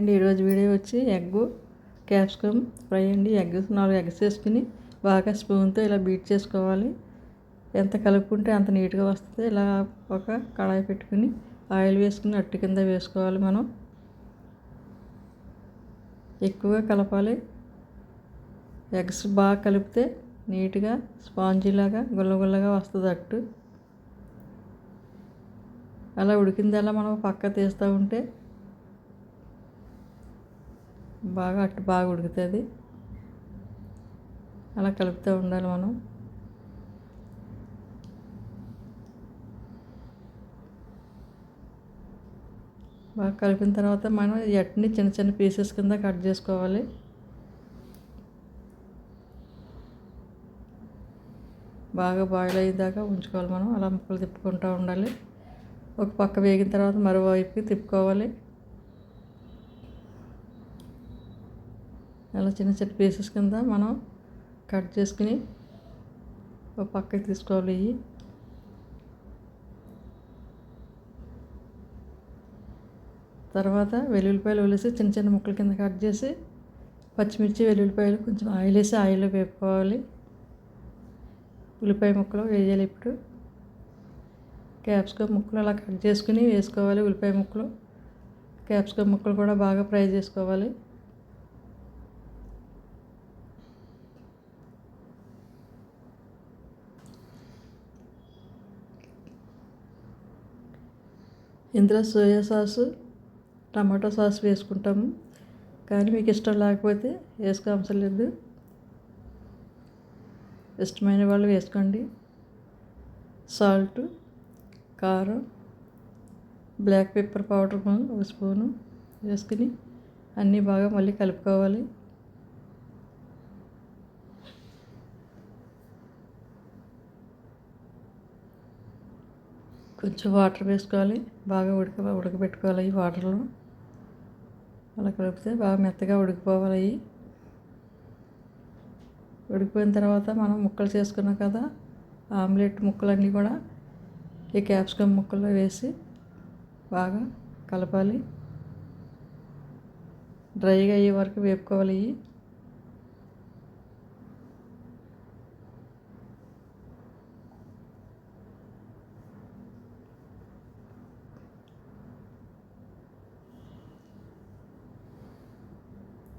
అండి ఈరోజు వీడియో వచ్చి ఎగ్ క్యాప్సికమ్ ఫ్రై అండి. ఎగ్ నాలుగు ఎగ్స్ వేసుకుని బాగా స్పూన్తో ఇలా బీట్ చేసుకోవాలి. ఎంత కలుపుకుంటే అంత నీట్గా వస్తుంది. ఇలా ఒక కడాయి పెట్టుకుని ఆయిల్ వేసుకుని అట్టు కింద వేసుకోవాలి మనం. ఎక్కువగా కలపాలి. ఎగ్స్ బాగా కలిపితే నీట్గా స్పాంజీలాగా గుల్లగుల్లగా వస్తుంది అట్టు. అలా ఉడికిందలా మనం పక్క తీస్తూ ఉంటే బాగా అట్టు బాగా ఉడుకుతుంది. అలా కలుపుతూ ఉండాలి మనం. బాగా కలిపిన తర్వాత మనం ఎట్ని చిన్న చిన్న పీసెస్ కింద కట్ చేసుకోవాలి. బాగా బాయిల్ అయ్యేదాకా ఉంచుకోవాలి మనం. అలా ముక్కలు తిప్పుకుంటూ ఉండాలి. ఒక పక్క వేగిన తర్వాత మరోవైపుకి తిప్పుకోవాలి. అలా చిన్న చిన్న పీసెస్ కింద మనం కట్ చేసుకుని ఒక పక్కకి తీసుకోవాలి. ఇవి తర్వాత వెల్లుల్లిపాయలు వేసి చిన్న చిన్న ముక్కల కింద కట్ చేసి పచ్చిమిర్చి వెల్లుల్లిపాయలు కొంచెం ఆయిల్ వేసి ఆయిల్లో వేపుకోవాలి. ఉల్లిపాయ ముక్కలు వేయాలి ఇప్పుడు. క్యాప్సికమ్ ముక్కలు అలా కట్ చేసుకుని వేసుకోవాలి ఉల్లిపాయ ముక్కలు. క్యాప్సికమ్ ముక్కలు కూడా బాగా ఫ్రై చేసుకోవాలి. ఇందులో సోయా సాసు టమాటో సాస్ వేసుకుంటాము. కానీ మీకు ఇష్టం లేకపోతే వేసుకోవసరం లేదు. ఇష్టమైన వాళ్ళు వేసుకోండి. సాల్ట్ కారం బ్లాక్ పెప్పర్ పౌడర్ ఒక స్పూను వేసుకుని అన్నీ బాగా మళ్ళీ కలుపుకోవాలి. కొంచెం వాటర్ వేసుకోవాలి. బాగా ఉడక ఉడకబెట్టుకోవాలి ఈ వాటర్లో. అలా కలిపితే బాగా మెత్తగా ఉడికిపోవాలి అవి ఉడికిపోయిన తర్వాత మనం ముక్కలు చేసుకున్నాం కదా ఆమ్లెట్ ముక్కలన్నీ కూడా ఈ క్యాప్సికమ్ ముక్కల్లో వేసి బాగా కలపాలి. డ్రైగా అయ్యే వరకు వేపుకోవాలి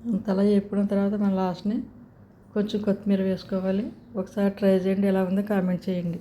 ఇవి అంతలా తర్వాత మన లాస్ట్ని కొంచెం కొత్తిమీర వేసుకోవాలి. ఒకసారి ట్రై చేయండి ఎలా ఉందో కామెంట్ చేయండి.